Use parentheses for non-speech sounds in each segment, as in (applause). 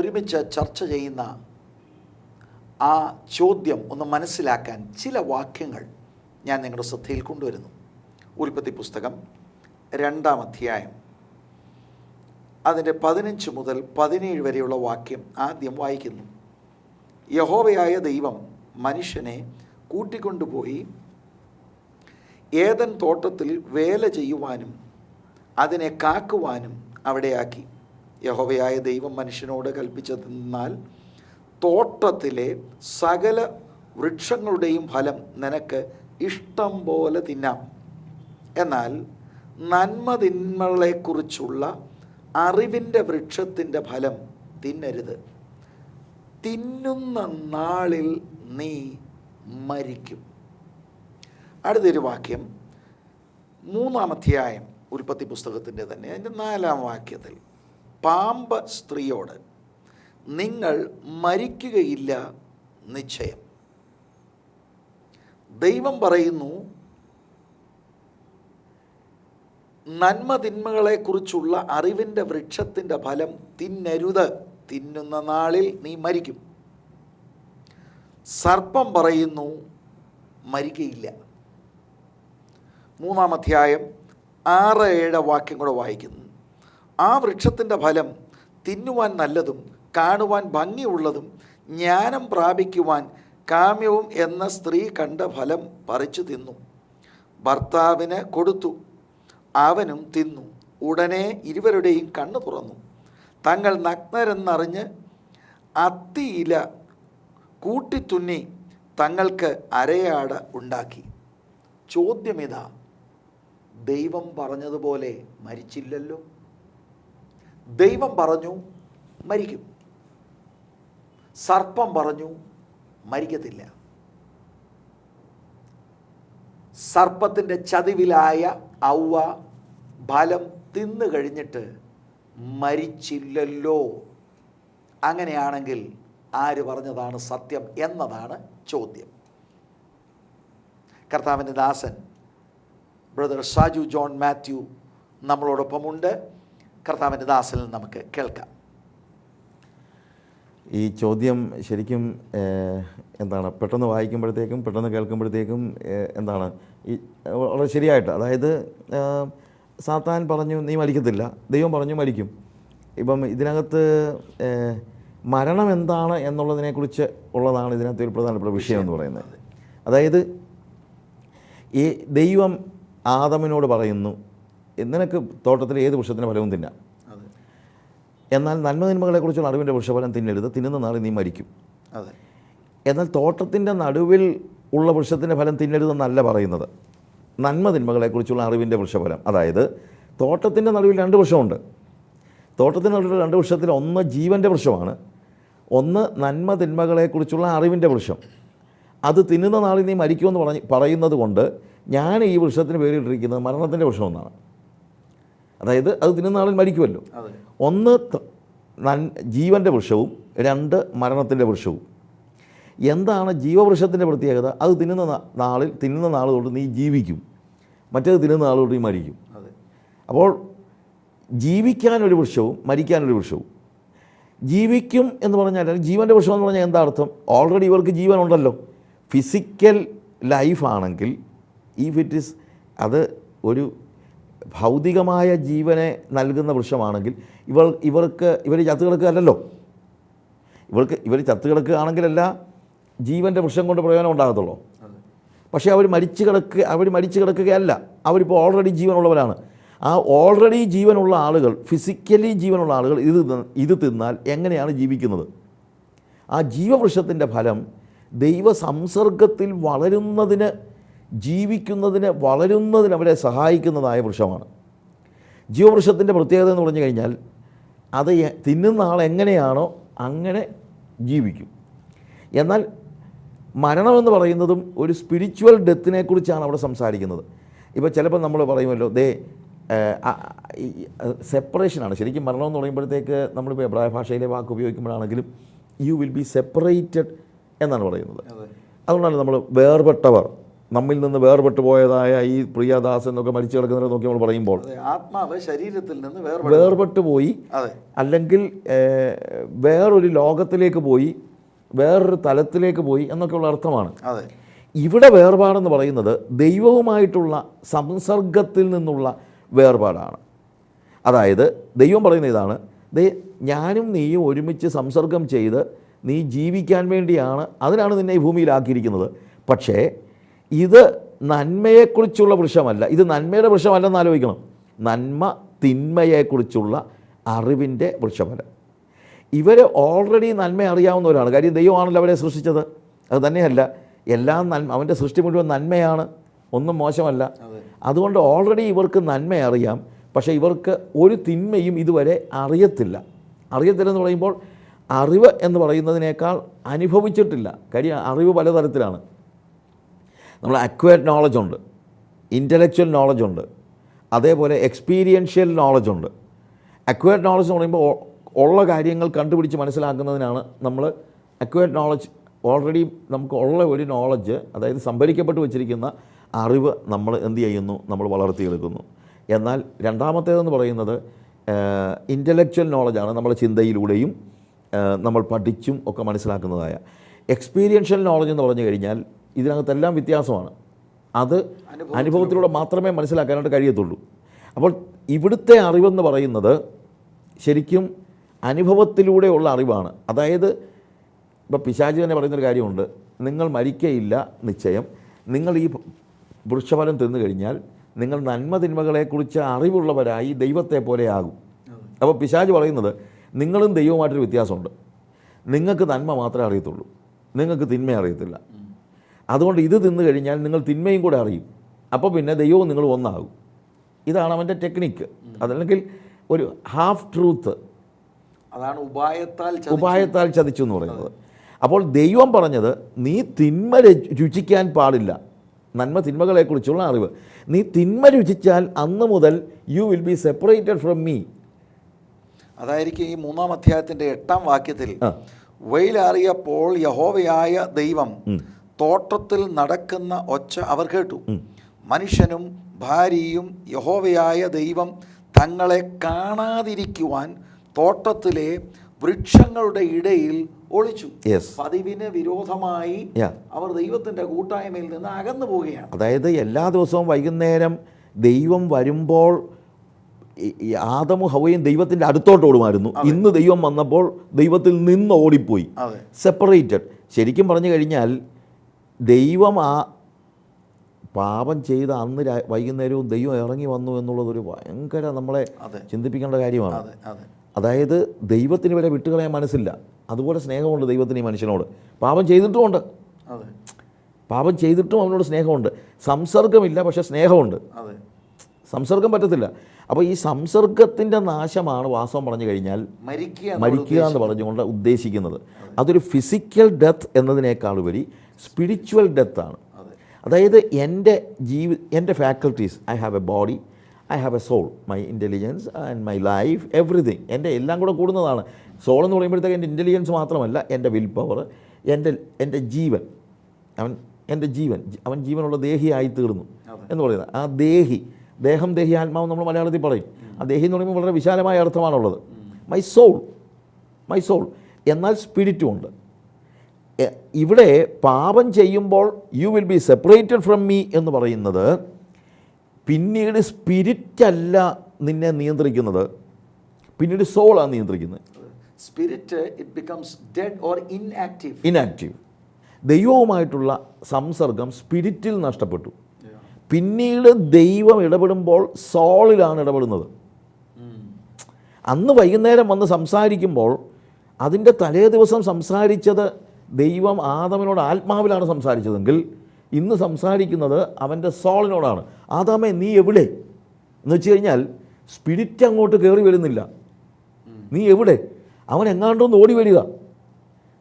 ഒരുമിച്ച് ചർച്ച ചെയ്യുന്ന ആ ചോദ്യം ഒന്ന് മനസ്സിലാക്കാൻ ചില വാക്യങ്ങൾ ഞാൻ നിങ്ങളുടെ ശ്രദ്ധയിൽ കൊണ്ടുവരുന്നു. ഉൽപ്പത്തി പുസ്തകം രണ്ടാം അധ്യായം. അതിന്റെ പതിനഞ്ച് മുതൽ പതിനേഴ് വരെയുള്ള വാക്യം ആദ്യം വായിക്കുന്നു. യഹോവയായ ദൈവം മനുഷ്യനെ കൂട്ടിക്കൊണ്ടുപോയി ഏതൻ തോട്ടത്തിൽ വേല ചെയ്യുവാനും അതിനെ കാക്കുവാനും അവിടെയാക്കി. യഹോവയായ ദൈവം മനുഷ്യനോട് കൽപ്പിച്ചതെന്നാൽ തോട്ടത്തിലെ സകല വൃക്ഷങ്ങളുടെയും ഫലം നിനക്ക് ഇഷ്ടം പോലെ തിന്നാം. എന്നാൽ നന്മ തിന്മകളെക്കുറിച്ചുള്ള അറിവിന്റെ വൃക്ഷത്തിന്റെ ഫലം തിന്നരുത്. തിന്നുന്ന നാളിൽ നീ മരിക്കും. അടുത്തൊരു വാക്യം മൂന്നാം അധ്യായം ഉൽപ്പത്തി പുസ്തകത്തിന്റെ തന്നെ അതിന്റെ നാലാം വാക്യത്തിൽ. പാമ്പ് സ്ത്രീയോട് നിങ്ങൾ മരിക്കുകയില്ല നിശ്ചയം. ദൈവം പറയുന്നു നന്മ തിന്മകളെക്കുറിച്ചുള്ള അറിവിന്റെ വൃക്ഷത്തിന്റെ ഫലം തിന്നരുത്. തിന്നുന്ന നാളിൽ നീ മരിക്കും. സർപ്പം പറയുന്നു മരിക്കയില്ല. മൂന്നാം അധ്യായം ആറ് ഏഴ് വാക്യം കൂടെ വായിക്കുന്നു. ആ വൃക്ഷത്തിന്റെ ഫലം തിന്നുവാൻ നല്ലതും കാണുവാൻ ഭംഗിയുള്ളതും ജ്ഞാനം പ്രാപിക്കുവാൻ കാമ്യവും എന്ന സ്ത്രീ കണ്ട ഫലം പറിച്ചു തിന്നു. ഭർത്താവിന് കൊടുത്തു. അവനും തിന്നു. ഉടനെ ഇരുവരുടെയും കണ്ണു തുറന്നു. തങ്ങൾ നഗ്നരെന്നറിഞ്ഞ് അത്തിയില കൂട്ടിത്തുന്നി തങ്ങൾക്ക് അരയാട ഉണ്ടാക്കി. ചോദ്യമിതാ ദൈവം പറഞ്ഞതുപോലെ മരിച്ചില്ലല്ലോ? ദൈവം പറഞ്ഞു മരിക്കും. സർപ്പം പറഞ്ഞു മരിക്കത്തില്ല. സർപ്പത്തിന്റെ ചതിവിലായ ഔവ ഫലം തിന്നു കഴിഞ്ഞിട്ട് മരിച്ചില്ലല്ലോ. അങ്ങനെയാണെങ്കിൽ ആര് പറഞ്ഞതാണ് സത്യം എന്നതാണ് ചോദ്യം. കർത്താവിന്റെ ദാസൻ ബ്രദർ ഷാജു ജോൺ മാത്യു നമ്മളോടൊപ്പമുണ്ട്. കർത്താവിന്റെ ദാസിൽ നമുക്ക് കേൾക്കാം. ഈ ചോദ്യം ശരിക്കും എന്താണ്? പെട്ടെന്ന് വായിക്കുമ്പോഴത്തേക്കും പെട്ടെന്ന് കേൾക്കുമ്പോഴത്തേക്കും എന്താണ്? ഈ വളരെ ശരിയായിട്ട്. അതായത് സാത്താൻ പറഞ്ഞു നീ മരിക്കത്തില്ല. ദൈവം പറഞ്ഞു മരിക്കും. ഇപ്പം ഇതിനകത്ത് മരണം എന്താണ് എന്നുള്ളതിനെക്കുറിച്ച് ഉള്ളതാണ് ഇതിനകത്ത് ഒരു പ്രധാനപ്പെട്ട വിഷയം എന്ന് പറയുന്നത്. അതായത് ഈ ദൈവം ആദമിനോട് പറയുന്നു നിനക്ക് തോട്ടത്തിൽ ഏത് വൃക്ഷത്തിന്റെ ഫലവും തിന്നാം. എന്നാൽ നന്മ തിന്മകളെക്കുറിച്ചുള്ള അറിവിന്റെ വൃക്ഷഫലം തിന്നരുത്. തിന്നുന്ന നാൾ നീ മരിക്കും. അതെ. എന്നാൽ തോട്ടത്തിന്റെ നടുവിൽ ഉള്ള വൃക്ഷത്തിന്റെ ഫലം തിന്നരുതെന്നല്ല പറയുന്നത്. നന്മ തിന്മകളെക്കുറിച്ചുള്ള അറിവിന്റെ വൃക്ഷഫലം. അതായത് തോട്ടത്തിന്റെ നടുവിൽ രണ്ട് വൃക്ഷമുണ്ട്. തോട്ടത്തിന്റെ നടുവിൽ രണ്ട് വൃക്ഷത്തിൽ ഒന്ന് ജീവന്റെ വൃക്ഷമാണ്. ഒന്ന് നന്മ തിന്മകളെക്കുറിച്ചുള്ള അറിവിന്റെ വൃക്ഷം. അത് തിന്നുന്ന നാളിൽ നീ മരിക്കുമെന്ന് പറഞ്ഞ് പറയുന്നത് കൊണ്ട് ഞാൻ ഈ വൃക്ഷത്തിന് പേരിട്ടിരിക്കുന്നത് മരണത്തിന്റെ വൃക്ഷം എന്നാണ് അതായത് അത് തിന്നുന്ന ആളിൽ മരിക്കുമല്ലോ. ഒന്ന് ജീവന്റെ വൃക്ഷവും രണ്ട് മരണത്തിന്റെ വൃക്ഷവും. എന്താണ് ജീവവൃക്ഷത്തിന്റെ പ്രത്യേകത? അത് തിന്നുന്ന നാളിൽ തിന്നുന്ന നാൾ തൊട്ട് നീ ജീവിക്കും. മറ്റേത് തിന്നുന്ന നാൾ കൊണ്ട് നീ മരിക്കും. അപ്പോൾ ജീവിക്കാനൊരു വൃക്ഷവും മരിക്കാനൊരു വൃക്ഷവും. ജീവിക്കും എന്ന് പറഞ്ഞാൽ അല്ലെങ്കിൽ ജീവന്റെ വൃക്ഷം എന്ന് പറഞ്ഞാൽ എന്താ അർത്ഥം? ഓൾറെഡി ഇവർക്ക് ജീവനുണ്ടല്ലോ. ഫിസിക്കൽ ലൈഫാണെങ്കിൽ ഇഫ് ഇറ്റ് ഇസ് അത് ഒരു ഭൗതികമായ ജീവനെ നൽകുന്ന വൃക്ഷമാണെങ്കിൽ ഇവൾ ഇവർക്ക് ഇവർ ചത്തു കിടക്കുകയല്ലോ ഇവർക്ക് ഇവർ ചത്തു കിടക്കുകയാണെങ്കിലല്ല ജീവന്റെ വൃക്ഷം കൊണ്ട് പ്രയോജനം ഉണ്ടാകത്തുള്ളൂ. പക്ഷേ അവർ മരിച്ചു കിടക്കുക അവർ മരിച്ചു കിടക്കുകയല്ല. അവരിപ്പോൾ ഓൾറെഡി ജീവനുള്ളവരാണ്. ആ ഓൾറെഡി ജീവനുള്ള ആളുകൾ ഫിസിക്കലി ജീവനുള്ള ആളുകൾ ഇത് ഇത് തിന്നാൽ എങ്ങനെയാണ് ജീവിക്കുന്നത്? ആ ജീവവൃക്ഷത്തിന്റെ ഫലം ദൈവ സംസർഗത്തിൽ വളരുന്നതിന് ജീവിക്കുന്നതിന് വളരുന്നതിന് അവരെ സഹായിക്കുന്നതായ വൃക്ഷമാണ്. ജീവവൃക്ഷത്തിന്റെ പ്രത്യേകത എന്ന് പറഞ്ഞു കഴിഞ്ഞാൽ അത് തിന്നുന്ന ആൾ എങ്ങനെയാണോ അങ്ങനെ ജീവിക്കും. എന്നാൽ മരണമെന്ന് പറയുന്നതും ഒരു സ്പിരിച്വൽ ഡെത്തിനെക്കുറിച്ചാണ് അവിടെ സംസാരിക്കുന്നത്. ഇപ്പോൾ ചിലപ്പോൾ നമ്മൾ പറയുമല്ലോ ദേ സെപ്പറേഷനാണ് ശരിക്കും മരണം എന്ന് പറയുമ്പോഴത്തേക്ക് നമ്മളിപ്പോൾ എബ്രായ ഭാഷയിലെ വാക്ക് ഉപയോഗിക്കുമ്പോഴാണെങ്കിലും യു വിൽ ബി സെപ്പറേറ്റഡ് എന്നാണ് പറയുന്നത്. അതുകൊണ്ടാണ് നമ്മൾ വേർപെട്ടവർ. നമ്മിൽ നിന്ന് വേർപെട്ടു പോയതായ ഈ പ്രിയദാസ് എന്നൊക്കെ മരിച്ചു കിടക്കുന്നവരെ നോക്കി നമ്മൾ പറയുമ്പോൾ ആത്മാവ് ശരീരത്തിൽ നിന്ന് വേർപെട്ടു. പോയി. അല്ലെങ്കിൽ വേറൊരു ലോകത്തിലേക്ക് പോയി വേറൊരു തലത്തിലേക്ക് പോയി എന്നൊക്കെയുള്ള അർത്ഥമാണ്. ഇവിടെ വേർപാടെന്ന് പറയുന്നത് ദൈവവുമായിട്ടുള്ള സംസർഗത്തിൽ നിന്നുള്ള വേർപാടാണ്. അതായത് ദൈവം പറയുന്ന ഇതാണ് ഞാനും നീയും ഒരുമിച്ച് സംസർഗം ചെയ്ത് നീ ജീവിക്കാൻ വേണ്ടിയാണ് അതിനാണ് നിന്നെ ഈ ഭൂമിയിലാക്കിയിരിക്കുന്നത്. പക്ഷേ ഇത് നന്മയെക്കുറിച്ചുള്ള വൃക്ഷമല്ല ഇത് നന്മയുടെ വൃക്ഷമല്ലെന്ന് ആലോചിക്കണം. നന്മ തിന്മയെക്കുറിച്ചുള്ള അറിവിന്റെ വൃക്ഷമല്ല ഇവർ ഓൾറെഡി നന്മ അറിയാവുന്നവരാണ്. കാര്യം ദൈവമാണല്ലോ അവരെ സൃഷ്ടിച്ചത്. അത് തന്നെയല്ല. എല്ലാം നന്മ അവന്റെ സൃഷ്ടി മുഴുവൻ നന്മയാണ്. ഒന്നും മോശമല്ല. അതുകൊണ്ട് ഓൾറെഡി ഇവർക്ക് നന്മ അറിയാം. പക്ഷേ ഇവർക്ക് ഒരു തിന്മയും ഇതുവരെ അറിയത്തില്ല. അറിയത്തില്ലെന്ന് പറയുമ്പോൾ അറിവ് എന്ന് പറയുന്നതിനേക്കാൾ അനുഭവിച്ചിട്ടില്ല. കാര്യം അറിവ് പലതരത്തിലാണ്. നമ്മൾ അക്വയർഡ് നോളജ് ഉണ്ട്. ഇന്റലക്ച്വൽ നോളജ് ഉണ്ട്. അതേപോലെ എക്സ്പീരിയൻഷ്യൽ നോളജ് ഉണ്ട്. അക്വയർഡ് നോളജ് എന്ന് പറയുമ്പോൾ ഉള്ള കാര്യങ്ങൾ കണ്ടുപിടിച്ച് മനസ്സിലാക്കുന്നതിനാണ് നമ്മൾ അക്വയർഡ് നോളജ് ഓൾറെഡി നമുക്ക് ഉള്ള ഒരു നോളജ് അതായത് സംഭരിക്കപ്പെട്ട് വെച്ചിരിക്കുന്ന അറിവ് നമ്മൾ എന്ത് ചെയ്യുന്നു? നമ്മൾ വളർത്തിയെടുക്കുന്നു. എന്നാൽ രണ്ടാമത്തേതെന്ന് പറയുന്നത് ഇന്റലക്ച്വൽ നോളജാണ് നമ്മൾ ചിന്തയിലൂടെയും നമ്മൾ പഠിച്ചും ഒക്കെ മനസ്സിലാക്കുന്നതായ. എക്സ്പീരിയൻഷ്യൽ നോളജ് എന്ന് പറഞ്ഞു കഴിഞ്ഞാൽ ഇതിനകത്തെല്ലാം വ്യത്യാസമാണ്. അത് അനുഭവത്തിലൂടെ. മാത്രമേ മനസ്സിലാക്കാനായിട്ട് കഴിയത്തുള്ളൂ. അപ്പോൾ ഇവിടുത്തെ അറിവെന്ന് പറയുന്നത് ശരിക്കും അനുഭവത്തിലൂടെയുള്ള അറിവാണ്. അതായത് ഇപ്പോൾ പിശാചി തന്നെ പറയുന്നൊരു കാര്യമുണ്ട്. നിങ്ങൾ മരിക്കയില്ല നിശ്ചയം. നിങ്ങൾ ഈ വൃക്ഷഫലം തിന്നു കഴിഞ്ഞാൽ നിങ്ങൾ നന്മ തിന്മകളെക്കുറിച്ച് അറിവുള്ളവരായി ദൈവത്തെ പോലെ ആകും. അപ്പോൾ പിശാജ് പറയുന്നത് നിങ്ങളും ദൈവവുമായിട്ടൊരു വ്യത്യാസമുണ്ട്. നിങ്ങൾക്ക് നന്മ മാത്രമേ അറിയത്തുള്ളൂ. നിങ്ങൾക്ക് തിന്മ അറിയത്തില്ല. അതുകൊണ്ട് ഇത് തിന്നു കഴിഞ്ഞാൽ നിങ്ങൾ തിന്മയും കൂടെ അറിയും. അപ്പോൾ പിന്നെ ദൈവവും നിങ്ങൾ ഒന്നാകും. ഇതാണ് അവന്റെ ടെക്നിക്ക്. അതല്ലെങ്കിൽ ഒരു ഹാഫ് ട്രൂത്ത്. അതാണ് ഉപായത്താൽ. ഉപായത്താൽ ചതിച്ചു എന്ന് പറയുന്നത്. അപ്പോൾ ദൈവം പറഞ്ഞത് നീ തിന്മ രുചിക്കാൻ പാടില്ല. നന്മ തിന്മകളെക്കുറിച്ചുള്ള അറിവ്. നീ തിന്മ രുചിച്ചാൽ അന്ന് മുതൽ you will be separated from me. അതായിരിക്കും ഈ മൂന്നാം അധ്യായത്തിന്റെ എട്ടാം വാക്യത്തിൽ വെയിലാറിയപ്പോൾ യഹോവയായ ദൈവം തോട്ടത്തിൽ നടക്കുന്ന ഒച്ച അവർ കേട്ടു. മനുഷ്യനും ഭാര്യയും യഹോവയായ ദൈവം തങ്ങളെ കാണാതിരിക്കുവാൻ തോട്ടത്തിലെ വൃക്ഷങ്ങളുടെ ഇടയിൽ ഒളിച്ചു. പതിവിന് വിരോധമായി അവർ ദൈവത്തിന്റെ കൂട്ടായ്മയിൽ നിന്ന് അകന്നു പോവുകയാണ്. അതായത് എല്ലാ ദിവസവും വൈകുന്നേരം ദൈവം വരുമ്പോൾ ആദമും ഹവയും ദൈവത്തിന്റെ അടുത്തോട്ട് ഓടുമായിരുന്നു. ഇന്ന് ദൈവം വന്നപ്പോൾ ദൈവത്തിൽ നിന്ന് ഓടിപ്പോയി. സെപ്പറേറ്റഡ് ശരിക്കും പറഞ്ഞു കഴിഞ്ഞാൽ ദൈവം ആ പാപം ചെയ്ത അന്ന് വൈകുന്നേരവും ദൈവം ഇറങ്ങി വന്നു എന്നുള്ളതൊരു ഭയങ്കര നമ്മളെ ചിന്തിപ്പിക്കേണ്ട കാര്യമാണ്. അതെ അതെ. അതായത് ദൈവത്തിന് വരെ വിട്ടുകളയാൻ മനസ്സില്ല. അതുപോലെ സ്നേഹമുണ്ട് ദൈവത്തിന് ഈ മനുഷ്യനോട്. പാപം ചെയ്തിട്ടുമുണ്ട്. പാപം ചെയ്തിട്ടും അവനോട് സ്നേഹമുണ്ട്. സംസർഗമില്ല പക്ഷേ സ്നേഹമുണ്ട്. സംസർഗം പറ്റത്തില്ല. അപ്പോൾ ഈ സംസർഗത്തിന്റെ നാശമാണ് വാസ്തവം പറഞ്ഞു കഴിഞ്ഞാൽ മരിക്കുക മരിക്കുക എന്ന് പറഞ്ഞുകൊണ്ട് ഉദ്ദേശിക്കുന്നത്. അതൊരു ഫിസിക്കൽ ഡെത്ത് എന്നതിനേക്കാൾ ഉപരി സ്പിരിച്വൽ ഡെത്താണ് അതെ. അതായത് എന്റെ ജീവി എന്റെ faculties I have a body I have a soul my intelligence and my life everything എന്റെ എല്ലാം കൂടെ കൂടുന്നതാണ്. സോൾ എന്ന് പറയുമ്പോഴത്തേക്ക് എന്റെ ഇന്റലിജൻസ് മാത്രമല്ല എന്റെ വിൽ പവർ എന്റെ എന്റെ ജീവൻ. അവൻ എന്റെ ജീവൻ അവൻ ജീവനുള്ള ദേഹിയായി തീർന്നു എന്ന് പറയുന്നത്. ആ ദേഹി ദേഹം ദേഹി ആത്മാവ് നമ്മൾ മലയാളത്തിൽ പറയും. ആ ദേഹി എന്ന് പറയുമ്പോൾ വളരെ വിശാലമായ അർത്ഥമാണുള്ളത്. മൈ സോൾ മൈ സോൾ എന്നാൽ സ്പിരിറ്റും ഉണ്ട്. ഇവിടെ പാപം ചെയ്യുമ്പോൾ you will be separated from me എന്ന് പറയുന്നത് പിന്നീട് സ്പിരിറ്റല്ല നിന്നെ നിയന്ത്രിക്കുന്നത്. പിന്നീട് സോളാണ് നിയന്ത്രിക്കുന്നത്. Spirit it becomes dead or inactive inactive ദൈവവുമായിട്ടുള്ള സംസർഗം സ്പിരിറ്റിൽ നഷ്ടപ്പെട്ടു. പിന്നീട് ദൈവം ഇടപെടുമ്പോൾ സോളിലാണ് ഇടപെടുന്നത്. അന്ന് വൈകുന്നേരം വന്ന് സംസാരിക്കുമ്പോൾ അതിന്റെ തലേ ദിവസം സംസാരിച്ചത് ദൈവം ആദമിനോട് ആത്മാവിലാണ് സംസാരിച്ചതെങ്കിൽ ഇന്ന് സംസാരിക്കുന്നത് അവന്റെ സോളിനോടാണ്. ആദാമേ നീ എവിടെ? എന്ന് വെച്ച് കഴിഞ്ഞാൽ സ്പിരിറ്റ് അങ്ങോട്ട് കയറി വരുന്നില്ല. നീ എവിടെ? അവൻ എങ്ങാണ്ടൊന്ന് ഓടി വരിക.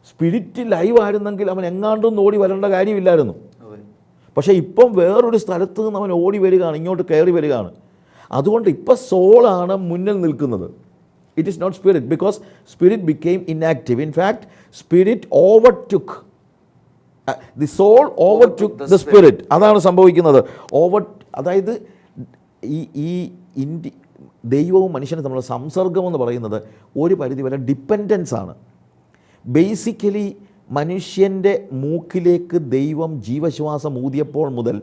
സ്പിരിറ്റ് ലൈവ് ആയിരുന്നെങ്കിൽ അവൻ എങ്ങാണ്ടൊന്ന് ഓടി വരേണ്ട കാര്യമില്ലായിരുന്നു. പക്ഷേ ഇപ്പം വേറൊരു സ്ഥലത്ത് നിന്ന് അവൻ ഓടി വരികയാണ് ഇങ്ങോട്ട് കയറി വരികയാണ്. അതുകൊണ്ട് ഇപ്പം സോളാണ് മുന്നിൽ നിൽക്കുന്നത്. It is not spirit because spirit became inactive in fact spirit overtook the soul overtook the spirit അതാണ് സംഭവിക്കുന്നത്. ഓവർ അതായത് ഈ ഈ ഇൻഡി ദൈവവും മനുഷ്യനും തമ്മിലുള്ള സംസർഗം എന്ന് പറയുന്നത് ഒരു പരിധിവരെ ഡിപ്പെൻഡൻസ് ആണ്. ബേസിക്കലി മനുഷ്യന്റെ മൂക്കിലേക്ക് ദൈവം ജീവശ്വാസം ഊതിയപ്പോൾ മുതൽ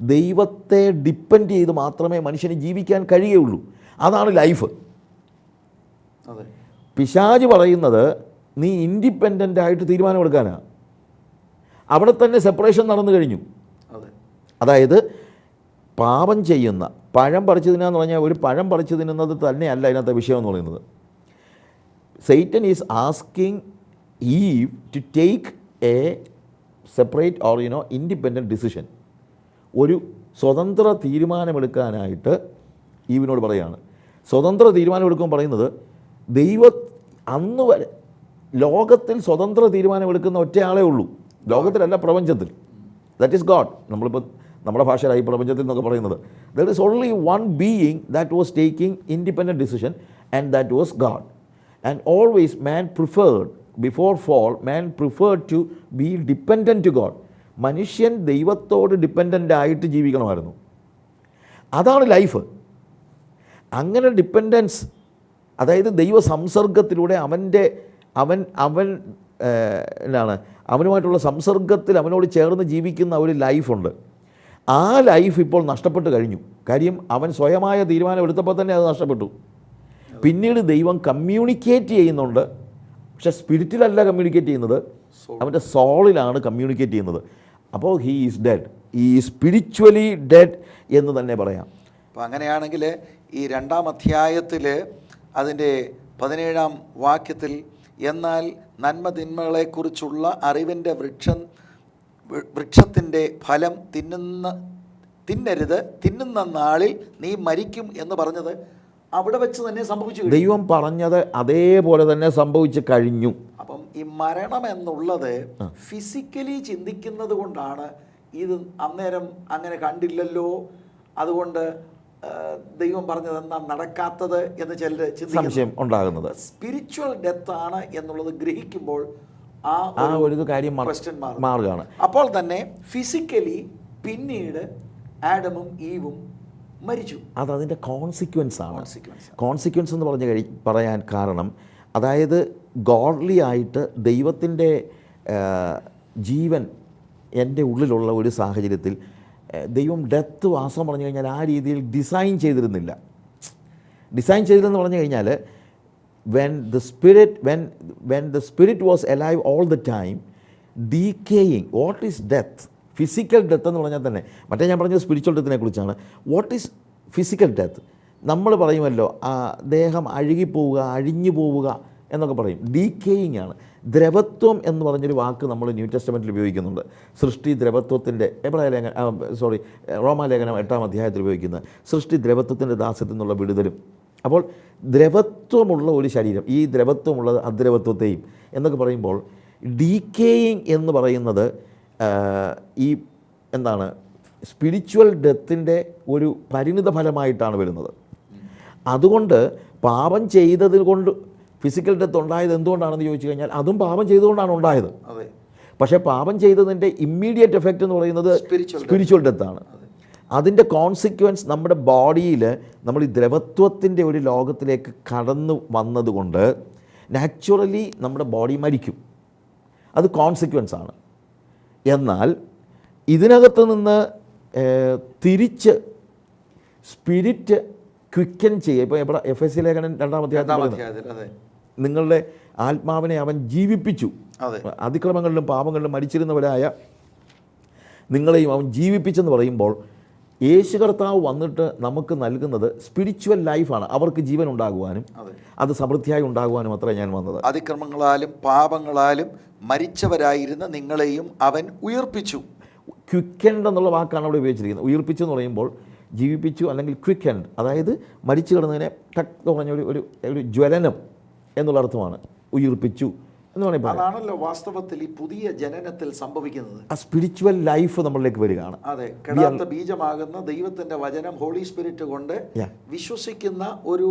ദൈവത്തെ ഡിപ്പെൻഡ് ചെയ്ത് മാത്രമേ മനുഷ്യന് ജീവിക്കാൻ കഴിയുള്ളൂ അതാണ് ലൈഫ് പിശാജ് പറയുന്നത് നീ ഇൻഡിപെൻഡന്റ് ആയിട്ട് തീരുമാനമെടുക്കാനാണ് അവിടെ തന്നെ സെപ്പറേഷൻ നടന്നു കഴിഞ്ഞു. അതെ. അതായത് പാപം ചെയ്യുന്ന പഴം പറിച്ചു തിന്നാന്ന് പറഞ്ഞാൽ ഒരു പഴം പറിച്ചു തിന്നുന്നത് തന്നെയല്ല അതിനകത്തെ വിഷയം എന്ന് പറയുന്നത്. Satan is asking Eve to take a separate or you know independent decision ഒരു സ്വതന്ത്ര തീരുമാനമെടുക്കാനായിട്ട് ഈവിനോട് പറയുകയാണ് സ്വതന്ത്ര തീരുമാനമെടുക്കുമ്പോൾ പറയുന്നത് ദൈവ അന്ന് വരെ ലോകത്തിൽ സ്വതന്ത്ര തീരുമാനമെടുക്കുന്ന ഒറ്റയാളേ ഉള്ളൂ. ലോകത്തിലല്ല പ്രപഞ്ചത്തിൽ. ദാറ്റ് ഈസ് ഗോഡ് നമ്മളിപ്പോൾ നമ്മുടെ ഭാഷയിലായി പ്രപഞ്ചത്തിൽ എന്നൊക്കെ പറയുന്നത്. There is only one being that was taking independent decision and that was God and always man preferred before fall man preferred to be dependent to God മനുഷ്യൻ ദൈവത്തോട് ഡിപ്പെൻഡന്റ് ആയിട്ട് ജീവിക്കണമായിരുന്നു. അതാണ് life അങ്ങനെ ഡിപ്പെൻഡൻസ് അതായത് ദൈവ സംസർഗത്തിലൂടെ അവന്റെ അവൻ അവൻ എന്താണ് അവനുമായിട്ടുള്ള സംസർഗത്തിൽ അവനോട് ചേർന്ന് ജീവിക്കുന്ന ഒരു ലൈഫുണ്ട് ആ ലൈഫ് ഇപ്പോൾ നഷ്ടപ്പെട്ട് കഴിഞ്ഞു. കാര്യം അവൻ സ്വയമായ തീരുമാനം എടുത്തപ്പോൾ തന്നെ അത് നഷ്ടപ്പെട്ടു. പിന്നീട് ദൈവം കമ്മ്യൂണിക്കേറ്റ് ചെയ്യുന്നുണ്ട്. പക്ഷെ സ്പിരിറ്റിലല്ല കമ്മ്യൂണിക്കേറ്റ് ചെയ്യുന്നത്. അവന്റെ സോളിലാണ് കമ്മ്യൂണിക്കേറ്റ് ചെയ്യുന്നത്. അപ്പോൾ ഹീ ഈസ് ഡെഡ് ഈ സ്പിരിച്വലി ഡെഡ് എന്ന് തന്നെ പറയാം. അപ്പം അങ്ങനെയാണെങ്കിൽ ഈ രണ്ടാം അധ്യായത്തിൽ അതിന്റെ പതിനേഴാം വാക്യത്തിൽ എന്നാൽ നന്മതിന്മകളെക്കുറിച്ചുള്ള അറിവിന്റെ വൃക്ഷം വൃക്ഷത്തിന്റെ ഫലം തിന്നുന്ന തിന്നരുത്. തിന്നുന്ന നാളിൽ നീ മരിക്കും എന്ന് പറഞ്ഞത് അവിടെ വെച്ച് തന്നെ സംഭവിച്ചു. ദൈവം പറഞ്ഞത് അതേപോലെ തന്നെ സംഭവിച്ചു കഴിഞ്ഞു. അപ്പം ഈ മരണം എന്നുള്ളത് ഫിസിക്കലി ചിന്തിക്കുന്നത് കൊണ്ടാണ് ഇത് അന്നേരം അങ്ങനെ കണ്ടില്ലല്ലോ. അതുകൊണ്ട് ദൈവം പറഞ്ഞത് എന്താ നടക്കാത്തത് എന്ന് ചിലർ സംശയം ഉണ്ടാകുന്നത്. സ്പിരിച്വൽ ഡെത്ത് ആണ് എന്നുള്ളത് ഗ്രഹിക്കുമ്പോൾ ആ ഒരു കാര്യം ക്വസ്റ്റ്യൻ മാറും. മാറുകയാണ്. അപ്പോൾ തന്നെ ഫിസിക്കലി പിന്നീട് ആഡമും ഈവും മരിച്ചു. അത് അതിന്റെ കോൺസിക്വൻസ് ആണ്. കോൺസിക്വൻസ് എന്ന് പറഞ്ഞ് കഴി പറയാൻ കാരണം അതായത് ഗോഡ്ലി ആയിട്ട് ദൈവത്തിന്റെ ജീവൻ എന്റെ ഉള്ളിലുള്ള ഒരു സാഹചര്യത്തിൽ ദൈവം ഡെത്ത് വാസം പറഞ്ഞു കഴിഞ്ഞാൽ ആ രീതിയിൽ ഡിസൈൻ ചെയ്തിരുന്നില്ല. ഡിസൈൻ ചെയ്തിരുന്നെന്ന് പറഞ്ഞു കഴിഞ്ഞാൽ when the spirit when when the spirit was alive all the time decaying what is death physical death എന്ന് പറഞ്ഞാൽ തന്നെ മറ്റേ ഞാൻ പറഞ്ഞത് സ്പിരിച്വൽ ഡെത്തിനെ കുറിച്ചാണ്. വാട്ട് ഈസ് ഫിസിക്കൽ ഡെത്ത് നമ്മൾ പറയുമല്ലോ ആ ദേഹം അഴുകിപ്പോവുക അഴിഞ്ഞു പോവുക എന്നൊക്കെ പറയും. ഡീക്കേയിങ് ആണ്. ദ്രവത്വം എന്ന് പറഞ്ഞൊരു വാക്ക് നമ്മൾ ന്യൂ ടെസ്റ്റമെന്റിൽ ഉപയോഗിക്കുന്നുണ്ട്. സൃഷ്ടി ദ്രവത്വത്തിന്റെ എബ്രായ ലേഖനം സോറി റോമാലേഖനം എട്ടാം അധ്യായത്തിൽ ഉപയോഗിക്കുന്നത് സൃഷ്ടി ദ്രവത്വത്തിന്റെ ദാസ്യത്തിൽ നിന്നുള്ള വിടുതലും. അപ്പോൾ ദ്രവത്വമുള്ള ഒരു ശരീരം ഈ ദ്രവത്വമുള്ളത് അദ്രവത്വത്തെയും എന്നൊക്കെ പറയുമ്പോൾ ഡീക്കേയിങ് എന്ന് പറയുന്നത് ഈ എന്താണ് സ്പിരിച്വൽ ഡെത്തിന്റെ ഒരു പരിണിത ഫലമായിട്ടാണ് വരുന്നത്. അതുകൊണ്ട് പാപം ചെയ്തത് കൊണ്ട് ഫിസിക്കൽ ഡെത്ത് ഉണ്ടായത് എന്തുകൊണ്ടാണെന്ന് ചോദിച്ചു കഴിഞ്ഞാൽ അതും പാപം ചെയ്തുകൊണ്ടാണ് ഉണ്ടായത്. അതെ. പക്ഷേ പാപം ചെയ്തതിന്റെ ഇമ്മീഡിയറ്റ് എഫക്റ്റ് എന്ന് പറയുന്നത്. സ്പിരിച്വൽ ഡെത്താണ് അതിന്റെ കോൺസിക്വൻസ് നമ്മുടെ ബോഡിയിൽ നമ്മൾ ഈ ദ്രവത്വത്തിന്റെ ഒരു ലോകത്തിലേക്ക് കടന്നു വന്നതുകൊണ്ട് നാച്ചുറലി നമ്മുടെ ബോഡി മരിക്കും. അത് കോൺസിക്വൻസ് ആണ്. എന്നാൽ ഇതിനകത്ത് നിന്ന് തിരിച്ച് സ്പിരിറ്റ് ക്വിക്കൻ ചെയ്യുക. ഇപ്പോൾ എവിടെ എഫ് എസ് സി ലേഖനം രണ്ടാമത്തെ നിങ്ങളുടെ ആത്മാവിനെ അവൻ ജീവിപ്പിച്ചു. അതെ. അതിക്രമങ്ങളിലും പാപങ്ങളിലും മരിച്ചിരുന്നവരായ നിങ്ങളെയും അവൻ ജീവിപ്പിച്ചെന്ന് പറയുമ്പോൾ യേശു കർത്താവ് വന്നിട്ട് നമുക്ക് നൽകുന്നത് സ്പിരിച്വൽ ലൈഫാണ് അവർക്ക് ജീവൻ ഉണ്ടാകുവാനും അത്. സമൃദ്ധിയായി ഉണ്ടാകുവാനും അത്ര ഞാൻ വന്നത്. അതിക്രമങ്ങളാലും പാപങ്ങളാലും മരിച്ചവരായിരുന്ന നിങ്ങളെയും അവൻ ഉയർപ്പിച്ചു. ക്വിക്കൻഡ് എന്നുള്ള വാക്കാണ് അവിടെ ഉപയോഗിച്ചിരിക്കുന്നത്. ഉയർപ്പിച്ചു എന്ന് പറയുമ്പോൾ ജീവിപ്പിച്ചു അല്ലെങ്കിൽ ക്വിക്കൻഡ് അതായത് മരിച്ചു കിടന്നതിനെ ടക്ക് എന്ന് പറഞ്ഞ ഒരു ഒരു ഒരു ജ്വലനം എന്നുള്ള അർത്ഥമാണ്. ഉയർപ്പിച്ചു. എന്ന് പറയുമ്പോൾ പറയാം. അതാണല്ലോ വാസ്തവത്തിൽ ഈ പുതിയ ജനനത്തിൽ സംഭവിക്കുന്നത്. ആ സ്പിരിച്വൽ ലൈഫ് നമ്മളിലേക്ക് വരികയാണ്. അതെ കിടാത്ത ബീജമാകുന്ന ദൈവത്തിന്റെ വചനം ഹോളി സ്പിരിറ്റ് കൊണ്ട് വിശ്വസിക്കുന്ന ഒരു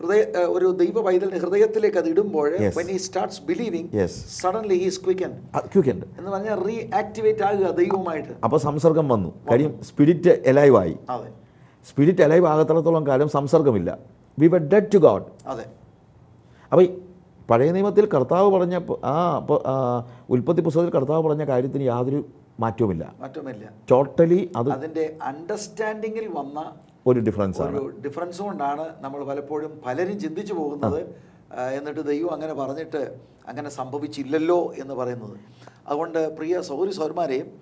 ഹൃദയ ഒരു ദൈവ പൈതലിന്റെ ഹൃദയത്തിലേക്ക് അത് ഇടുമ്പോൾ Yes. when he starts believing Yes. suddenly he is quickened. ക്യൂക്കൻഡ് എന്ന് പറഞ്ഞാൽ റീആക്ടിവേറ്റ് ആകുക ദൈവവുമായിട്ട്. അപ്പോൾ സംസർഗം വന്നു. കാര്യം സ്പിരിറ്റ് എലൈവായി അതെ. സ്പിരിറ്റ് എലൈവ് ആകത്തിടത്തോളം കാലം സംസർഗമില്ല. We were dead to God അതെ. അപ്പോൾ പഴയ നിയമത്തിൽ കർത്താവ് പറഞ്ഞ ആ ഉൽപ്പത്തി പുസ്തകത്തിൽ കർത്താവ് പറഞ്ഞ കാര്യത്തിന് യാതൊരു മാറ്റവുമില്ല. മാറ്റവുമില്ല. ടോട്ടലി അത് അതിന്റെ അണ്ടർസ്റ്റാൻഡിങ്ങിൽ വന്ന ഒരു ഡിഫറൻസ് ആണ്. ഒരു ഡിഫറൻസ് കൊണ്ടാണ് നമ്മൾ പലപ്പോഴും പലരും ചിന്തിച്ചു പോകുന്നത്. എന്നിട്ട് ദൈവം അങ്ങനെ പറഞ്ഞിട്ട് അങ്ങനെ സംഭവിച്ചില്ലല്ലോ എന്ന് പറയുന്നത്. അതുകൊണ്ട് പ്രിയ സൗരി സൗരന്മാരെ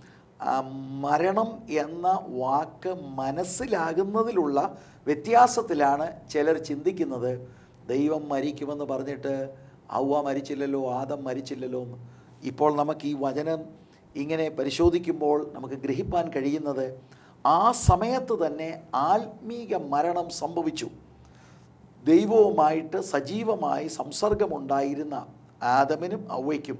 മരണം എന്ന വാക്ക് മനസ്സിലാകുന്നതിലുള്ള വ്യത്യാസത്തിലാണ് ചിലർ ചിന്തിക്കുന്നത്. ദൈവം മരിക്കുമെന്ന് പറഞ്ഞിട്ട് ഔവ മരിച്ചില്ലല്ലോ ആദം മരിച്ചില്ലല്ലോ. ഇപ്പോൾ നമുക്ക് ഈ വചനം ഇങ്ങനെ പരിശോധിക്കുമ്പോൾ നമുക്ക് ഗ്രഹിപ്പാൻ കഴിയുന്നത് ആ സമയത്ത് തന്നെ ആത്മീക മരണം സംഭവിച്ചു. ദൈവവുമായിട്ട് സജീവമായി സംസർഗമുണ്ടായിരുന്ന ആദമിനും അവയ്ക്കും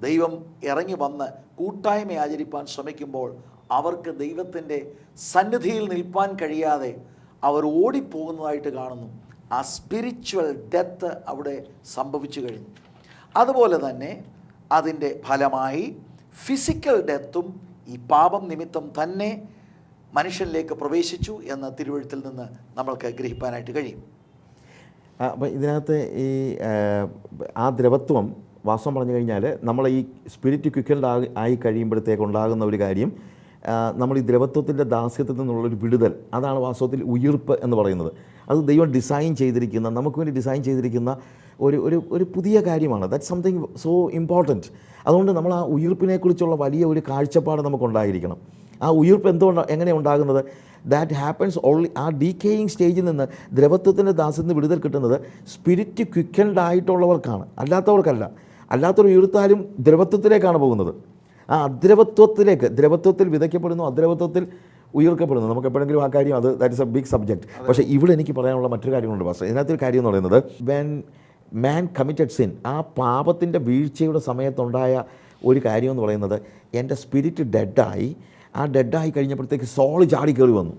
ദൈവം ഇറങ്ങി വന്ന് കൂട്ടായ്മ ആചരിപ്പാൻ ശ്രമിക്കുമ്പോൾ അവർക്ക് ദൈവത്തിന്റെ സന്നിധിയിൽ നിൽപ്പാൻ കഴിയാതെ അവർ ഓടിപ്പോകുന്നതായിട്ട് കാണുന്നു. ആ സ്പിരിച്വൽ ഡെത്ത് അവിടെ സംഭവിച്ചു കഴിഞ്ഞു. അതുപോലെ തന്നെ അതിന്റെ ഫലമായി ഫിസിക്കൽ ഡെത്തും ഈ പാപം നിമിത്തം തന്നെ മനുഷ്യനിലേക്ക് പ്രവേശിച്ചു എന്ന തിരുവഴുത്തിൽ നിന്ന് നമ്മൾക്ക് ഗ്രഹിപ്പാനായിട്ട് കഴിയും. അപ്പം ഇതിനകത്ത് ഈ ആ, ദ്രവത്വം വാസ്തവം പറഞ്ഞു കഴിഞ്ഞാൽ നമ്മൾ ഈ സ്പിരിറ്റ് ക്വിക്കൽഡ് ആയി കഴിയുമ്പോഴത്തേക്ക് ഉണ്ടാകുന്ന ഒരു കാര്യം നമ്മൾ ഈ ദ്രവത്വത്തിന്റെ ദാസ്യത്തിൽ നിന്നുള്ളൊരു വിടുതൽ അതാണ് വാസ്തവത്തിൽ ഉയിർപ്പ് എന്ന് പറയുന്നത്. അത് ദൈവം ഡിസൈൻ ചെയ്തിരിക്കുന്ന നമുക്ക് വേണ്ടി ഡിസൈൻ ചെയ്തിരിക്കുന്ന ഒരു ഒരു ഒരു പുതിയ കാര്യമാണ്. ദാറ്റ് സംതിങ് സോ ഇമ്പോർട്ടന്റ് അതുകൊണ്ട് നമ്മൾ ആ ഉയിർപ്പിനെക്കുറിച്ചുള്ള വലിയ ഒരു കാഴ്ചപ്പാട് നമുക്കുണ്ടായിരിക്കണം. ആ ഉയിർപ്പ് എന്തുകൊണ്ടാണ് എങ്ങനെ ഉണ്ടാകുന്നത്? ദാറ്റ് ഹാപ്പൻസ് ഓൺലി ആ ഡീക്കേയിങ് സ്റ്റേജിൽ നിന്ന് ദ്രവത്വത്തിന്റെ ദാസിൽ നിന്ന് വിടുതൽ കിട്ടുന്നത് സ്പിരിറ്റ് ക്വിക്കൻഡ് ആയിട്ടുള്ളവർക്കാണ്. അല്ലാത്തവർക്കല്ല. അല്ലാത്തവർ ഉയർത്താലും ദ്രവത്വത്തിലേക്കാണ് പോകുന്നത്. ആ അദ്രവത്വത്തിലേക്ക് ദ്രവത്വത്തിൽ വിതയ്ക്കപ്പെടുന്നു അദ്രവത്വത്തിൽ ഉയർക്കപ്പെടുന്നു. നമുക്ക് എപ്പോഴെങ്കിലും ആ കാര്യം അത് that is a big subject പക്ഷേ ഇവിടെ എനിക്ക് പറയാനുള്ള മറ്റൊരു കാര്യങ്ങളുണ്ട് പാസ്റ്റർ ഇതിനകത്തൊരു കാര്യം എന്ന് പറയുന്നത് വെൻ മാൻ കമ്മിറ്റഡ് സിൻ ആ പാപത്തിന്റെ വീഴ്ചയുടെ സമയത്തുണ്ടായ ഒരു കാര്യം എന്ന് പറയുന്നത് എന്റെ സ്പിരിറ്റ് ഡെഡായി ആ ഡെഡായി കഴിഞ്ഞപ്പോഴത്തേക്ക് സോൾ ചാടി കയറി വന്നു.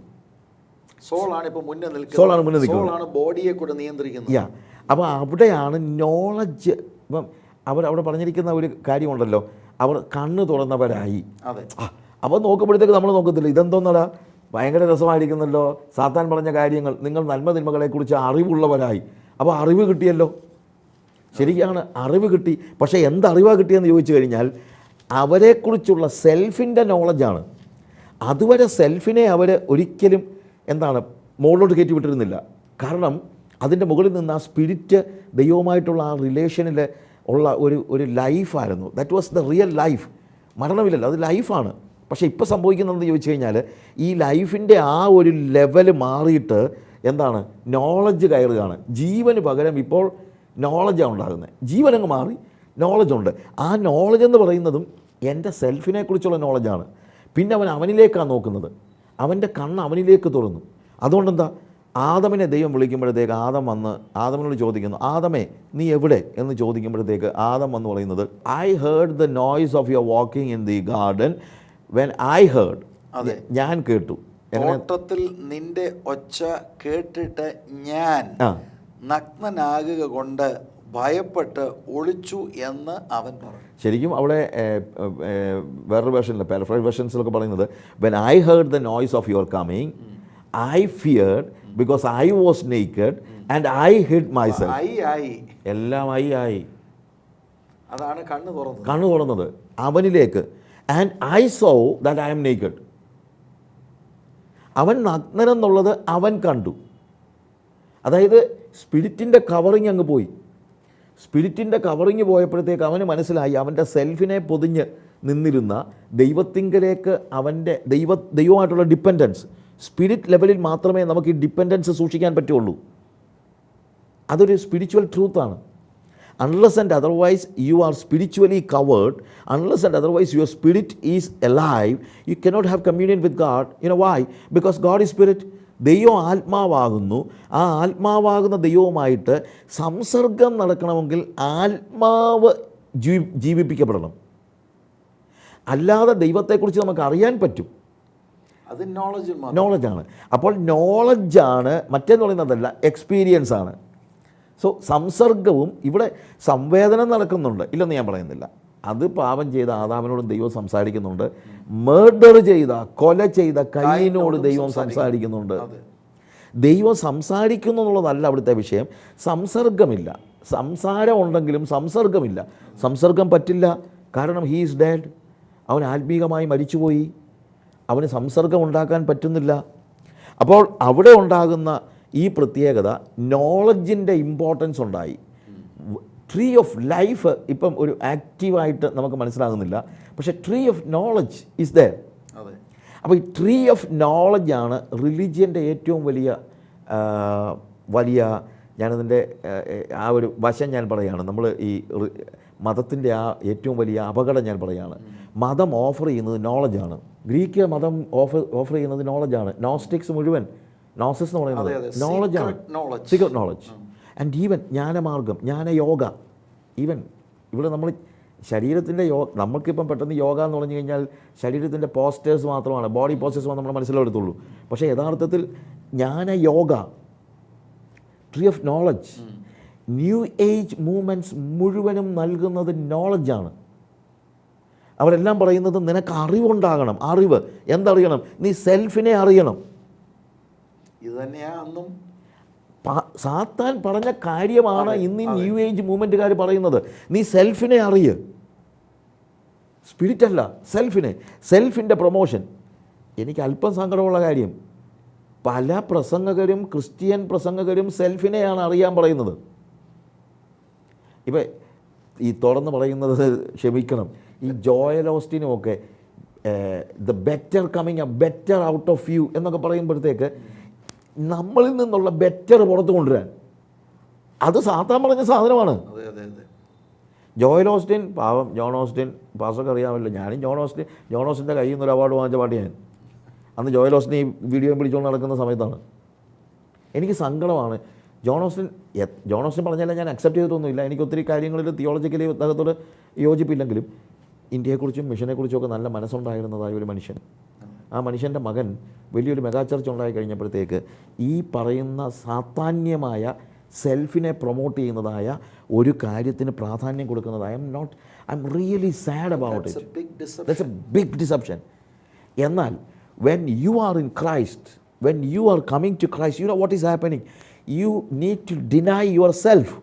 സോളാണ് ഇപ്പോൾ മുന്നേ നിൽക്കുന്നത്. സോളാണ് മുന്നേ നിൽക്കുന്നത്. സോളാണ് ബോഡിയെ കൂടെ നിയന്ത്രിക്കുന്നത്. യാ അപ്പോൾ അവിടെയാണ് നോളജ് ഇപ്പം അവർ അവിടെ പറഞ്ഞിരിക്കുന്ന ഒരു കാര്യമുണ്ടല്ലോ. അവർ കണ്ണ് തുറന്നവരായി. അതെ. അപ്പോൾ നോക്കുമ്പോഴത്തേക്ക് നമ്മൾ നോക്കത്തില്ല. ഇതെന്തോന്നടാ? ഭയങ്കര രസമായിരിക്കുന്നല്ലോ. സാത്താൻ പറഞ്ഞ കാര്യങ്ങൾ. നിങ്ങൾ നന്മ തിന്മകളെക്കുറിച്ച് അറിവുള്ളവരായി. അപ്പോൾ അറിവ് കിട്ടിയല്ലോ. ശരിയാണ് അറിവ് കിട്ടി. പക്ഷേ എന്ത് കിട്ടിയെന്ന് ചോദിച്ചു കഴിഞ്ഞാൽ അവരെക്കുറിച്ചുള്ള സെൽഫിന്റെ നോളജാണ് അതുവരെ സെൽഫിനെ അവർ ഒരിക്കലും എന്താണ് മുകളിലോട്ട് കയറ്റി വിട്ടിരുന്നില്ല. കാരണം അതിന്റെ മുകളിൽ നിന്ന് ആ സ്പിരിറ്റ് ദൈവവുമായിട്ടുള്ള ആ റിലേഷനിൽ ഉള്ള ഒരു ഒരു ലൈഫായിരുന്നു that was the real life മരണമില്ലല്ലോ അത് ലൈഫാണ് പക്ഷേ ഇപ്പോൾ സംഭവിക്കുന്നതെന്ന് ചോദിച്ചു കഴിഞ്ഞാൽ ഈ ലൈഫിന്റെ ആ ഒരു ലെവൽ മാറിയിട്ട് എന്താണ്? നോളജ് കയറുകയാണ്. ജീവന് പകരം ഇപ്പോൾ നോളജാണ് ഉണ്ടാകുന്നത്. ജീവനങ്ങ് മാറി നോളജുണ്ട് ആ നോളജ് എന്ന് പറയുന്നതും എന്റെ സെൽഫിനെക്കുറിച്ചുള്ള നോളജാണ് പിന്നെ അവൻ അവനിലേക്കാണ് നോക്കുന്നത്. അവന്റെ കണ്ണ് അവനിലേക്ക് തുറന്നു. അതുകൊണ്ടെന്താ ആദമിനെ ദൈവം വിളിക്കുമ്പോഴത്തേക്ക് ആദം വന്ന് ആദമിനോട് ചോദിക്കുന്നു ആദമേ നീ എവിടെ? എന്ന് ചോദിക്കുമ്പോഴത്തേക്ക് ആദം വന്ന് പറയുന്നത് I heard the noise of your walking in the garden when I heard അതെ. ഞാൻ കേട്ടു. ഓട്ടത്തിൽ നിന്റെ ഒച്ച കേട്ടിട്ട് ഞാൻ. നഗ്നനാകുക കൊണ്ട് ഭയപ്പെട്ട് ഒളിച്ചു എന്ന് അവൻ പറഞ്ഞു. ശരിക്കും അവിടെ വേറൊരു വേർഷനിൽ പാരഫ്രൈസ് വേർഷൻസിലൊക്കെ പറയുന്നത് when I heard the noise of your coming I feared because I was naked and I hid myself ആയി എല്ലാം ഐ ആയി അതാണ് കണ്ണു തുറന്നത്. കണ്ണു തുറന്നത്. അവനിലേക്ക്. And I saw that I'm naked അവൻ നഗ്നനെന്നുള്ളത് അവൻ കണ്ടു. അതായത് സ്പിരിറ്റിന്റെ കവറിങ് അങ്ങ് പോയി. സ്പിരിറ്റിന്റെ കവറിങ് പോയപ്പോഴത്തേക്ക് അവന് മനസ്സിലായി അവന്റെ സെൽഫിനെ പൊതിഞ്ഞ് നിന്നിരുന്ന ദൈവത്തിങ്കലേക്ക് അവന്റെ ദൈവ ദൈവമായിട്ടുള്ള ഡിപ്പെൻഡൻസ്. സ്പിരിറ്റ് ലെവലിൽ മാത്രമേ നമുക്ക് ഈ ഡിപ്പെൻഡൻസ് സൂക്ഷിക്കാൻ പറ്റുള്ളൂ. അതൊരു സ്പിരിച്വൽ ട്രൂത്താണ്. Unless and otherwise you are spiritually covered unless and otherwise your spirit is alive you cannot have communion with God you know why because God is spirit ദൈവം ആത്മാവാകുന്നു. ആ ആത്മാവാകുന്ന ദൈവവുമായിട്ട് സംസർഗം നടക്കണമെങ്കിൽ ആത്മാവ് ജീ ജീവിപ്പിക്കപ്പെടണം. അല്ലാതെ ദൈവത്തെക്കുറിച്ച് നമുക്ക് അറിയാൻ പറ്റും. അത് നോളജ് നോളജാണ് അപ്പോൾ നോളജാണ് മറ്റേന്ന് പറയുന്നതല്ല എക്സ്പീരിയൻസ് ആണ്. സോ സംസർഗവും ഇവിടെ സംവേദനം നടക്കുന്നുണ്ട്. ഇല്ലെന്ന് ഞാൻ പറയുന്നില്ല. അത് പാപം ചെയ്ത ആദാമിനോടും ദൈവം സംസാരിക്കുന്നുണ്ട്. മേർഡർ ചെയ്ത കൊല ചെയ്ത കൈനോട് ദൈവം സംസാരിക്കുന്നുണ്ട്. ദൈവം സംസാരിക്കുന്നു എന്നുള്ളതല്ല അവിടുത്തെ വിഷയം. സംസർഗമില്ല. സംസാരം ഉണ്ടെങ്കിലും സംസർഗമില്ല. സംസർഗം പറ്റില്ല. കാരണം ഹീ ഈസ് ഡാഡ് അവൻ ആത്മീകമായി മരിച്ചുപോയി. അവന് സംസർഗം ഉണ്ടാക്കാൻ പറ്റുന്നില്ല. അപ്പോൾ അവിടെ ഉണ്ടാകുന്ന ഈ പ്രത്യേകത നോളജിന്റെ ഇമ്പോർട്ടൻസ് ഉണ്ടായി. ട്രീ ഓഫ് ലൈഫ് ഇപ്പം ഒരു ആക്റ്റീവായിട്ട് നമുക്ക് മനസ്സിലാകുന്നില്ല. പക്ഷെ tree of knowledge is there അതെ. അപ്പോൾ ഈ ട്രീ ഓഫ് നോളജാണ് റിലീജിയന്റെ ഏറ്റവും വലിയ വലിയ ഞാനതിന്റെ ആ ഒരു വശം ഞാൻ പറയുകയാണ്. നമ്മൾ ഈ മതത്തിന്റെ ആ ഏറ്റവും വലിയ അപകടം ഞാൻ പറയുകയാണ്. മതം ഓഫർ ചെയ്യുന്നത് നോളജാണ് ഗ്രീക്ക് മതം ഓഫർ ഓഫർ ചെയ്യുന്നത് നോളജാണ് നോസ്റ്റിക്സ് മുഴുവൻ നോസിസ് എന്ന്. പറയുന്നത് നോളജാണ് സീക്രട്ട് നോളജ് ആൻഡ് ഈവൻ ജ്ഞാനമാർഗം ജ്ഞാനയോഗ ഈവൻ ഇവിടെ നമ്മൾ ശരീരത്തിന്റെ യോ നമുക്കിപ്പം പെട്ടെന്ന് യോഗ എന്ന് പറഞ്ഞു കഴിഞ്ഞാൽ ശരീരത്തിന്റെ പോസ്റ്റേഴ്സ് മാത്രമാണ് ബോഡി പോസ്റ്റേഴ്സ് മാത്രമേ നമ്മൾ മനസ്സിലെടുത്തുള്ളൂ. പക്ഷേ യഥാർത്ഥത്തിൽ jnanayoga tree of knowledge new age movements മുഴുവനും നൽകുന്നത് നോളജാണ് അവരെല്ലാം പറയുന്നത് നിനക്ക് അറിവുണ്ടാകണം അറിവ്. എന്തറിയണം? നീ സെൽഫിനെ അറിയണം. ഇത് അന്നും സാത്താൻ പറഞ്ഞ കാര്യമാണ് ഇന്ന് ഈ ന്യൂ ഏജ് മൂവ്മെന്റുകാർ പറയുന്നത്. നീ സെൽഫിനെ അറിയ. സ്പിരിറ്റ് അല്ല സെൽഫിനെ സെൽഫിന്റെ പ്രൊമോഷൻ എനിക്ക് അല്പം സങ്കടമുള്ള കാര്യം. പല പ്രസംഗകരും ക്രിസ്ത്യൻ പ്രസംഗകരും സെൽഫിനെയാണ് അറിയാൻ പറയുന്നത്. ഇപ്പം ഈ തുറന്ന് പറയുന്നത് ക്ഷമിക്കണം. ഈ ജോയൽ ഓസ്റ്റിനും ഒക്കെ the better coming a better out of you എന്നൊക്കെ പറയുമ്പോഴത്തേക്ക് നമ്മളിൽ നിന്നുള്ള ബെറ്റർ പുറത്ത് കൊണ്ടുവരാൻ. അത് സാത്താൻ പറഞ്ഞ സാധനമാണ്. ജോയൽ ഓസ്റ്റിൻ പാവം ജോൺ ഓസ്റ്റിൻ പാസൊക്കെ അറിയാമല്ലോ. ഞാനും ജോൺ ഓസ്റ്റിൻ ജോൺ ഓസ്റ്റിന്റെ കയ്യിൽ നിന്ന് ഒരു അവാർഡ് വാങ്ങിച്ച പാട്ട് ഞാൻ അന്ന് ജോയൽ ഓസ്റ്റിൻ ഈ വീഡിയോ പിടിച്ചുകൊണ്ട് നടക്കുന്ന സമയത്താണ്. എനിക്ക് സങ്കടമാണ്. ജോൺ ഓസ്റ്റിൻ ജോൺ ഓസ്റ്റിൻ പറഞ്ഞാലും ഞാൻ അക്സെപ്റ്റ് ചെയ്തിട്ടൊന്നുമില്ല. എനിക്ക് ഒത്തിരി കാര്യങ്ങളിൽ തിയോളജിക്കലി അദ്ദേഹത്തോട് യോജിപ്പില്ലെങ്കിലും ഇന്ത്യയെക്കുറിച്ചും മിഷനെക്കുറിച്ചും ഒക്കെ നല്ല മനസ്സുണ്ടായിരുന്നതായ ഒരു മനുഷ്യൻ. ആ മനുഷ്യന്റെ മകൻ വലിയൊരു മെഗാ ചർച്ച ഉണ്ടായി കഴിഞ്ഞപ്പോഴത്തേക്ക് ഈ പറയുന്ന സാധാന്യമായ സെൽഫിനെ പ്രൊമോട്ട് ചെയ്യുന്നതായ ഒരു കാര്യത്തിന് പ്രാധാന്യം കൊടുക്കുന്നത് I am not I am really sad about it. That's a big deception എന്നാൽ when you are in Christ when you are coming to Christ you know what is happening you need to deny yourself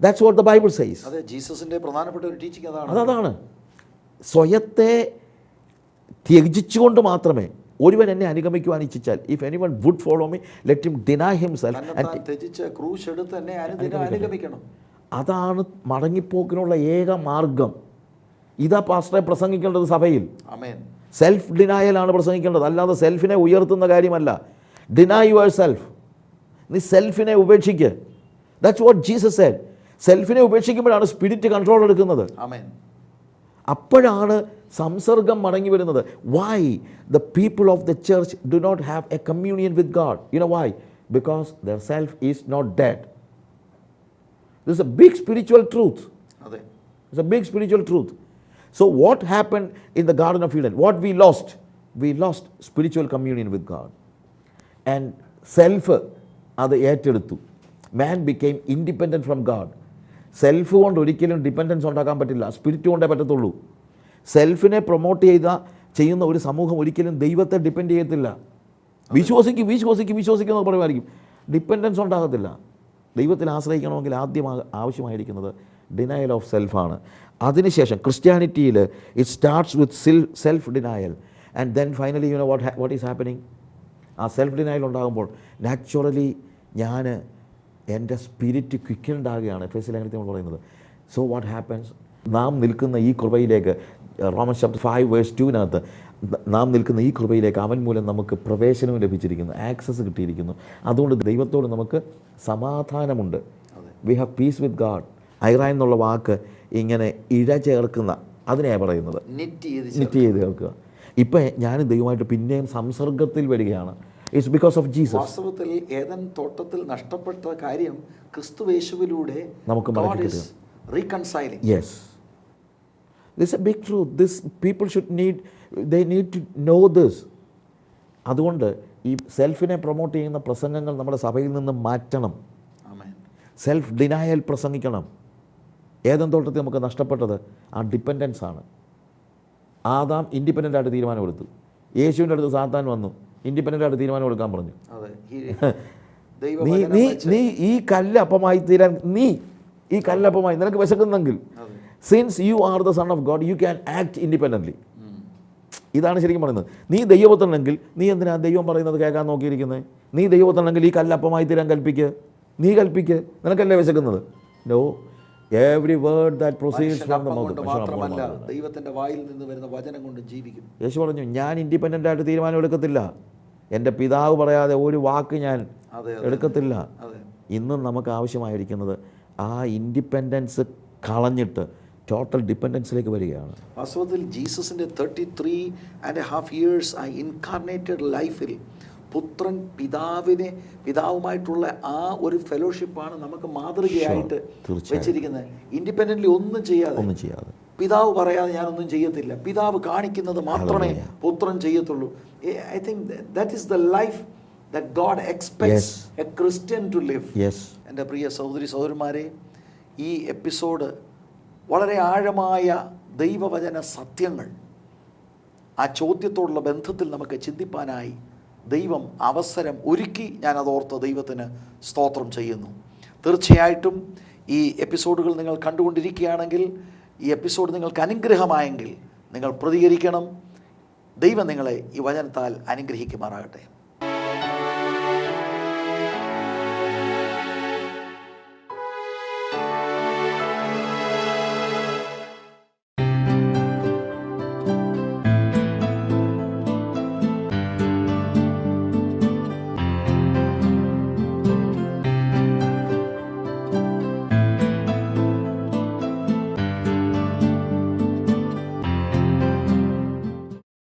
that's what the Bible says അതെ ജീസസിന്റെ പ്രധാനപ്പെട്ട ഒരു teaching അതാണ്. അതാണ്. സ്വയത്തെ ത്യജിച്ചുകൊണ്ട് മാത്രമേ ഒരുവൻ എന്നെ അനുഗമിക്കുവാൻ ഇച്ഛിച്ചാൽ. If anyone would follow me let him deny himself അതാണ് മടങ്ങിപ്പോക്കിനുള്ള ഏക മാർഗം. ഇതാ പാസ്റ്ററെ പ്രസംഗിക്കേണ്ടത് സഭയിൽ. സെൽഫ് ഡിനായലാണ് പ്രസംഗിക്കേണ്ടത്. അല്ലാതെ സെൽഫിനെ ഉയർത്തുന്ന കാര്യമല്ല. ഡിനായ് യുവർ സെൽഫ് നീ സെൽഫിനെ ഉപേക്ഷിക്ക്. ദാറ്റ്സ് വാട്ട് ജീസസ് സെഡ് സെൽഫിനെ ഉപേക്ഷിക്കുമ്പോഴാണ് സ്പിരിറ്റ് കൺട്രോൾ എടുക്കുന്നത്. അപ്പോഴാണ് സംസർഗം മടങ്ങി വരുന്നത്. Why the people of the church do not have a communion with God you know why because their self is not dead this a big spiritual truth അതെ. It's a big spiritual truth so what happen in the Garden of Eden? What we lost? We lost spiritual communion with God. And self അത് ഏറ്റെടുത്തു. Man became independent from God self കൊണ്ട് ഒരിക്കലും dependence ഉണ്ടാക്കാൻ പറ്റില്ല. Spirit കൊണ്ടേ പറ്റത്തുള്ളൂ. സെൽഫിനെ promote ചെയ്ത ചെയ്യുന്ന ഒരു സമൂഹം ഒരിക്കലും ദൈവത്തെ ഡിപ്പെൻഡ് ചെയ്യത്തില്ല. വിശ്വസിക്കും വിശ്വസിക്കും വിശ്വസിക്കുന്ന പറയുമായിരിക്കും. ഡിപ്പെൻഡൻസ് ഉണ്ടാകത്തില്ല. ദൈവത്തിൽ ആശ്രയിക്കണമെങ്കിൽ ആദ്യം ആവശ്യമായിരിക്കുന്നത് ഡിനയൽ ഓഫ് സെൽഫാണ് അതിനുശേഷം ക്രിസ്ത്യാനിറ്റിയിൽ ഇറ്റ് സ്റ്റാർട്ട്സ് വിത്ത് സിൽ self denial and then finally you know what what is happening ആ സെൽഫ് ഡിനയൽ ഉണ്ടാകുമ്പോൾ നാച്ചുറലി ഞാൻ എന്റെ സ്പിരിറ്റ് ക്വിക്കൻഡ് ആകുകയാണ്. എഫ് എസ് നമ്മൾ പറയുന്നത്. സോ വാട്ട് ഹാപ്പൻസ് നാം നിൽക്കുന്ന ഈ കൃപയിലേക്ക് റോമൻ ചാപ്റ്റർ ഫൈവ് വേഴ്സ് ടുവിനകത്ത് നാം നിൽക്കുന്ന ഈ കൃപയിലേക്ക് അവൻ മൂലം നമുക്ക് പ്രവേശനവും ലഭിച്ചിരിക്കുന്നു ആക്സസ് കിട്ടിയിരിക്കുന്നു. അതുകൊണ്ട് ദൈവത്തോട് നമുക്ക് സമാധാനമുണ്ട്. We have peace with God Aira എന്നുള്ള വാക്ക് ഇങ്ങനെ ഇഴ ചേർക്കുന്ന അതിനെയാണ് പറയുന്നത്? നിറ്റ് ചെയ്ത് കേൾക്കുക ഇപ്പം ഞാൻ ദൈവമായിട്ട് പിന്നെയും സംസർഗത്തിൽ വരികയാണ്. ഇറ്റ്സ് ബിക്കോസ് ഓഫ് ജീസസ് വാസ്തവത്തിൽ ഏതൻ തോട്ടത്തിൽ നഷ്ടപ്പെട്ട കാര്യം ക്രിസ്തുവേശുവിലൂടെ നമുക്ക് മടക്കി reconciling yes this a big truth this people should need they need to know this അതുകൊണ്ട് ഈ സെൽഫിനെ പ്രൊമോട്ട് ചെയ്യുന്ന പ്രസംഗങ്ങൾ നമ്മുടെ സഭയിൽ നിന്ന് മാറ്റണം. സെൽഫ് ഡിനായൽ പ്രസംഗിക്കണം. ഏതെന്ന് തോട്ടത്തിൽ നമുക്ക് നഷ്ടപ്പെട്ടത്? ആ ഡിപ്പെൻഡൻസ് ആണ്. ആദാം ഇൻഡിപെൻഡന്റ് ആയിട്ട് തീരുമാനമെടുത്തു യേശുവിന്റെ അടുത്ത് സാത്താൻ വന്നു. ഇൻഡിപെൻഡന്റ് ആയിട്ട് തീരുമാനം എടുക്കാൻ പറഞ്ഞു. (laughs) നീ നീ ഈ കല്ലപ്പമായി തീരാൻ നീ ഈ കല്ലപ്പമായി നിനക്ക് വിശക്കുന്നെങ്കിൽ since you are the son of God you can act independently ഇതാണ് ശരിക്കും പറയുന്നത്. നീ ദൈവപുത്രനെങ്കിൽ നീ എന്തിനാ ദൈവം പറയുന്നത് കേൾക്കാൻ നോക്കിയിരിക്കുന്നത് നീ ദൈവപുത്രനെങ്കിൽ ഈ കല്ലപ്പമായി തീരാൻ കൽപ്പിക്കുക നീ കൽപ്പിക്കുക നിനക്കല്ലേ വിശക്കുന്നത്? No every word that proceeds from the mouth മാത്രമല്ല ദൈവത്തിന്റെ വായിൽ നിന്ന് വരുന്ന വചനം കൊണ്ട് ജീവിക്കും. യേശു പറഞ്ഞു ഞാൻ ഇൻഡിപെൻഡന്റ് ആയിട്ട് തീരുമാനം എടുക്കത്തില്ല. എന്റെ പിതാവ് പറയാതെ ഒരു വാക്ക് ഞാൻ എടുക്കത്തില്ല. ഇന്നും നമുക്ക് ആവശ്യമായിരിക്കുന്നത് ആ ഇൻഡിപെൻഡൻസ് കളഞ്ഞിട്ട് ടോട്ടൽ ഡിപ്പെൻഡൻസിലേക്ക് വരികയാണ്. വാസ്തവത്തിൽ ജീസസിന്റെ thirty three and half years ആ ഇൻകാർണേറ്റഡ് ലൈഫിൽ പുത്രൻ പിതാവിനെ പിതാവുമായിട്ടുള്ള ആ ഒരു ഫെലോഷിപ്പാണ് നമുക്ക് മാതൃകയായിട്ട് വെച്ചിരിക്കുന്നത്. ഇൻഡിപെൻഡന്റ്ലി ഒന്നും ചെയ്യാതെ. ഒന്നും ചെയ്യാതെ. പിതാവ് പറയാതെ ഞാനൊന്നും ചെയ്യത്തില്ല. പിതാവ് കാണിക്കുന്നത് മാത്രമേ പുത്രൻ ചെയ്യത്തുള്ളൂ. I think that is the life that God expects a Christian to live എന്റെ പ്രിയ സഹോദരി സഹോദരന്മാരെ ഈ എപ്പിസോഡ് വളരെ ആഴമായ ദൈവവചന സത്യങ്ങൾ ആ ചോദ്യത്തോടുള്ള ബന്ധത്തിൽ നമുക്ക് ചിന്തിപ്പാനായി ദൈവം അവസരം ഒരുക്കി ഞാനതോർത്ത് ദൈവത്തിന് സ്തോത്രം ചെയ്യുന്നു. തീർച്ചയായിട്ടും ഈ എപ്പിസോഡുകൾ നിങ്ങൾ കണ്ടുകൊണ്ടിരിക്കുകയാണെങ്കിൽ ഈ എപ്പിസോഡ് നിങ്ങൾക്ക് അനുഗ്രഹമായെങ്കിൽ നിങ്ങൾ പ്രതികരിക്കണം. ദൈവം നിങ്ങളെ ഈ വചനത്താൽ അനുഗ്രഹിക്കുമാറാകട്ടെ.